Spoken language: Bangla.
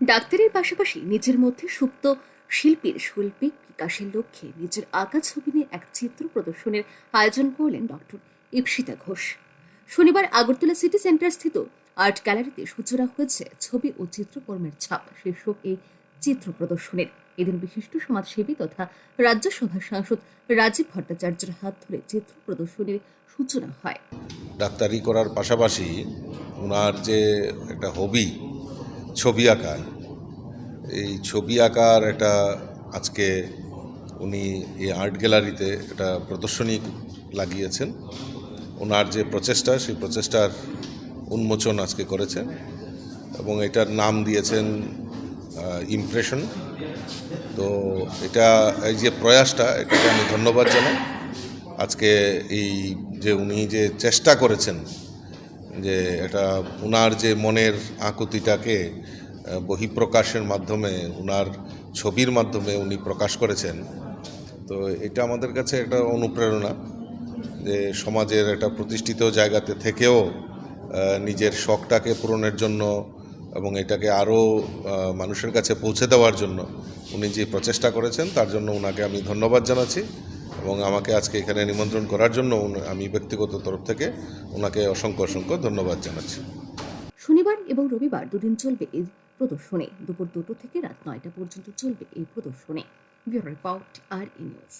ডাক্তারের পাশাপাশি নিজের মধ্যে সুপ্ত শিল্পীর শৈল্পিক বিকাশের লক্ষ্যে নিজের আঁকা ছবি নিয়ে এক চিত্র প্রদর্শনের আয়োজন করলেন ডক্টর ইপসিতা ঘোষ। শনিবার আগরতলা সিটি সেন্টার স্থিত আর্ট গ্যালারিতে সূচনা হয়েছে ছবি ও চিত্রকর্মের ছাপ শীর্ষক এই চিত্র প্রদর্শনের। এদিন বিশিষ্ট সমাজসেবী তথা রাজ্যসভার সাংসদ রাজীব ভট্টাচার্যের হাত ধরে চিত্র প্রদর্শনীর সূচনা হয়। ডাক্তারি করার পাশাপাশি ওনার যে একটা হবি ছবি আঁকা এই ছবি আঁকার একটা আজকে উনি এই আর্ট গ্যালারিতে একটা প্রদর্শনী লাগিয়েছেন। ওনার যে প্রচেষ্টা, সেই প্রচেষ্টার উন্মোচন আজকে করেছেন এবং এটার নাম দিয়েছেন ইমপ্রেশন তো এটা, এই যে প্রয়াসটা, এটাকে আমি ধন্যবাদ জানাই। আজকে এই যে উনি যে চেষ্টা করেছেন যে এটা উনার যে মনের আকুতিটাকে বহিঃপ্রকাশের মাধ্যমে, উনার ছবির মাধ্যমে উনি প্রকাশ করেছেন, তো এটা আমাদের কাছে একটা অনুপ্রেরণা যে সমাজের একটা প্রতিষ্ঠিত জায়গাতে থেকেও নিজের শখটাকে পূরণের জন্য এবং এটাকে আরও মানুষের কাছে পৌঁছে দেওয়ার জন্য উনি যে প্রচেষ্টা করেছেন, তার জন্য ওনাকে আমি ধন্যবাদ জানাচ্ছি। এবং আমাকে আজকে এখানে নিমন্ত্রণ করার জন্য আমি ব্যক্তিগত তরফ থেকে ওনাকে অসংখ্য অসংখ্য ধন্যবাদ জানাচ্ছি। শনিবার এবং রবিবার দুদিন চলবে এই প্রদর্শনী। দুপুর দুটো থেকে রাত নয়টা পর্যন্ত চলবে এই প্রদর্শনী। ব্যুরো রিপোর্ট, আর নিউজ।